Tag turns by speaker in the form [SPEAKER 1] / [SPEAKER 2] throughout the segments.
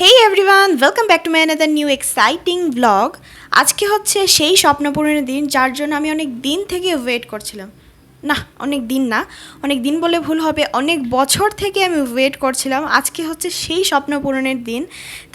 [SPEAKER 1] Hey everyone welcome back to my another new exciting blog আজকে হচ্ছে সেই স্বপ্নপূরণের দিন, যার জন্য আমি অনেক দিন থেকে ওয়েট করছিলাম। না, অনেক দিন না। অনেক দিন বলে ভুল হবে। অনেক বছর থেকে আমি ওয়েট করছিলাম। আজকে হচ্ছে সেই স্বপ্ন পূরণের দিন।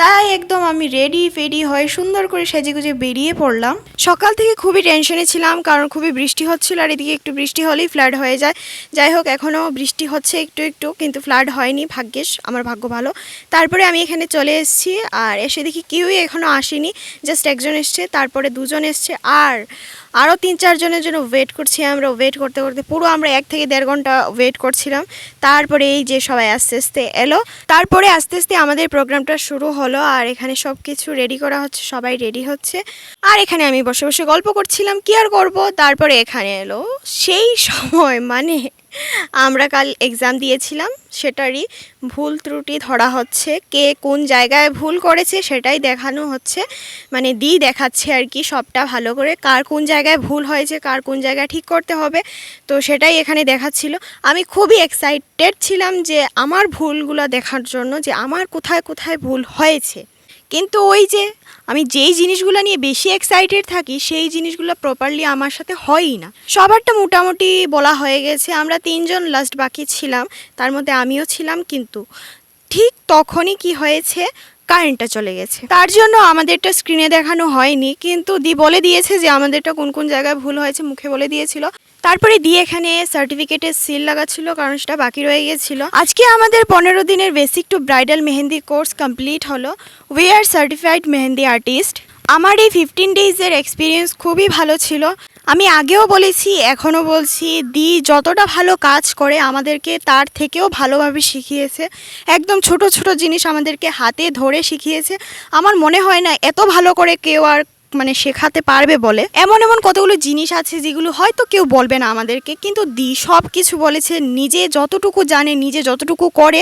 [SPEAKER 1] তাই একদম আমি রেডি ফেডি হয়ে সুন্দর করে সেজে গুজে বেরিয়ে পড়লাম। সকাল থেকে খুবই টেনশনে ছিলাম, কারণ খুবই বৃষ্টি হচ্ছিল আর এদিকে একটু বৃষ্টি হলেই ফ্লাড হয়ে যায়। যাই হোক এখনও বৃষ্টি হচ্ছে একটু একটু, কিন্তু ফ্লাড হয়নি ভাগ্যেস আমার ভাগ্য ভালো। তারপরে আমি এখানে চলে এসেছি আর এসে দেখি কেউই এখনও আসেনি। জাস্ট একজন এসছে, তারপরে দুজন এসছে। আর আরও তিন চারজনের জন্য ওয়েট করছি আমরা ওয়েট করতে করতে। পুরো আমরা এক থেকে দেড় ঘণ্টা ওয়েট করছিলাম। তারপরে এই যে সবাই আস্তে আস্তে এলো। তারপরে আস্তে আস্তে আমাদের প্রোগ্রামটা শুরু হলো আর এখানে সব কিছু রেডি করা হচ্ছে, সবাই রেডি হচ্ছে। আর এখানে আমি বসে বসে গল্প করছিলাম, কি আর করব? তারপরে এখানে এলো সেই সময় মানে আমরা কাল এক্সাম দিয়েছিলাম, সেটারই ভুল ত্রুটি ধরা হচ্ছে। কে কোন জায়গায় ভুল করেছে সেটাই দেখানো হচ্ছে। মানে দি দেখাচ্ছে আর কি সবটা ভালো করে, কার কোন জায়গায় ভুল হয়েছে, কার কোন জায়গায় ঠিক করতে হবে, তো সেটাই এখানে দেখাচ্ছিল। আমি খুবই এক্সাইটেড ছিলাম যে আমার ভুলগুলো দেখার জন্য, যে আমার কোথায় কোথায় ভুল হয়েছে। কিন্তু ওই যে আমি যেই জিনিসগুলো নিয়ে বেশি এক্সাইটেড থাকি, সেই জিনিসগুলো প্রপারলি আমার সাথে হয়ই না। সবারটা মোটামুটি বলা হয়ে গেছে, আমরা তিনজন লাস্ট বাকি ছিলাম, তার মধ্যে আমিও ছিলাম কিন্তু। ঠিক তখনই কি হয়েছে? কারেন্টটা চলে গেছে। তার জন্য আমাদেরটা স্ক্রিনে দেখানো হয়নি, কিন্তু দি বলে দিয়েছে যে আমাদেরটা কোন কোন জায়গায় ভুল হয়েছে, মুখে বলে দিয়েছিল। তারপরে দিয়ে এখানে সার্টিফিকেটের সিল লাগাচ্ছিল, কারণ সেটা বাকি রয়ে গেছিল। আজকে আমাদের পনেরো দিনের basic to bridal mehendi course complete হলো। We are certified mehendi artist আমার এই ফিফটিন ডেইজের এক্সপিরিয়েন্স খুবই ভালো ছিল। আমি আগেও বলেছি, এখনও বলছি, দি যতটা ভালো কাজ করে আমাদেরকে তার থেকেও ভালোভাবে শিখিয়েছে। একদম ছোট ছোট জিনিস আমাদেরকে হাতে ধরে শিখিয়েছে। আমার মনে হয় না এত ভালো করে কেউ আর মানে শেখাতে পারবে বলে। এমন এমন কতগুলো জিনিস আছে যেগুলো হয়তো কেউ বলবে না আমাদেরকে, কিন্তু দি সব কিছু বলেছে, নিজে যতটুকু জানে, নিজে যতটুকু করে,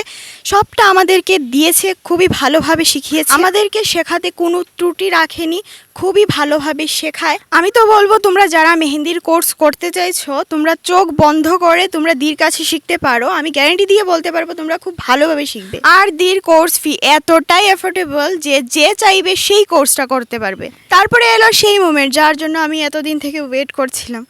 [SPEAKER 1] সবটা আমাদেরকে দিয়েছে, খুবই ভালোভাবে শিখিয়েছে। আমাদেরকে শেখাতে কোনো ত্রুটি রাখেনি, খুবই ভালোভাবে শেখায়। আমি তো বলব, তোমরা যারা মেহেন্দির কোর্স করতে চাইছো, তোমরা চোখ বন্ধ করে তোমরা দির কাছে শিখতে পারো। আমি গ্যারেন্টি দিয়ে বলতে পারব, তোমরা খুব ভালোভাবে শিখবে। আর দির কোর্স ফি এতটাই অ্যাফোর্ডেবল যে যে চাইবে সেই কোর্সটা করতে পারবে। তারপরে এলো সেই মোমেন্ট যার জন্য আমি এতদিন থেকে ওয়েট করছিলাম।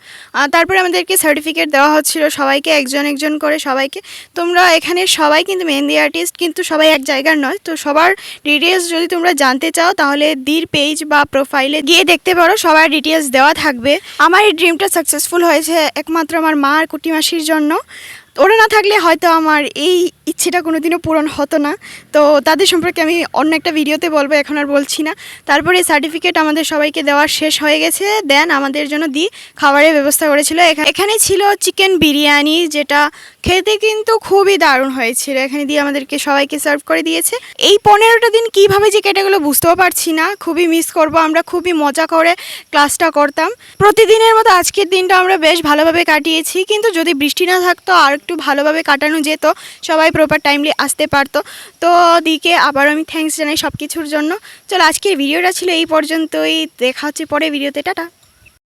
[SPEAKER 1] তারপরে আমাদেরকে সার্টিফিকেট দেওয়া হচ্ছিল সবাইকে, একজন একজন করে সবাইকে। তোমরা এখানে সবাই কিন্তু মেহেন্দি আর্টিস্ট কিন্তু সবাই এক জায়গার নয়। তো সবার ডিটেলস যদি তোমরা জানতে চাও, তাহলে দির পেজ বা প্রোফাইলে গিয়ে দেখতে পারো, সবার ডিটেলস দেওয়া থাকবে। আমার এই ড্রিমটা সাকসেসফুল হয়েছে একমাত্র আমার মা আর কুটি মাসির জন্য। ওরা না থাকলে হয়তো আমার এই ইচ্ছেটা কোনোদিনও পূরণ হতো না। তো তাদের সম্পর্কে আমি অন্য একটা ভিডিওতে বলব, এখন আর বলছি না। তারপরে সার্টিফিকেট আমাদের সবাইকে দেওয়া শেষ হয়ে গেছে। দেন আমাদের জন্য দি খাবারের ব্যবস্থা করেছিল। এখা- এখানে ছিল চিকেন বিরিয়ানি, যেটা খেতে কিন্তু খুবই দারুণ হয়েছিল। এখানে দিয়ে আমাদেরকে সবাইকে সার্ভ করে দিয়েছে। এই পনেরোটা দিন কীভাবে যে কেটে গেলো বুঝতেও পারছি না। খুবই মিস করব, আমরা খুবই মজা করে ক্লাসটা করতাম। প্রতিদিনের মতো আজকের দিনটা আমরা বেশ ভালোভাবে কাটিয়েছি। কিন্তু যদি বৃষ্টি না থাকতো, আর একটু ভালোভাবে কাটানো যেত, সবাই প্রপার টাইমলি আসতে পারতো। তো দিকে আবার আমি থ্যাংকস জানাই সব কিছুর জন্য। চলো আজকের ভিডিওটা ছিল এই পর্যন্তই। দেখা হচ্ছে পরে ভিডিওতে টাটা।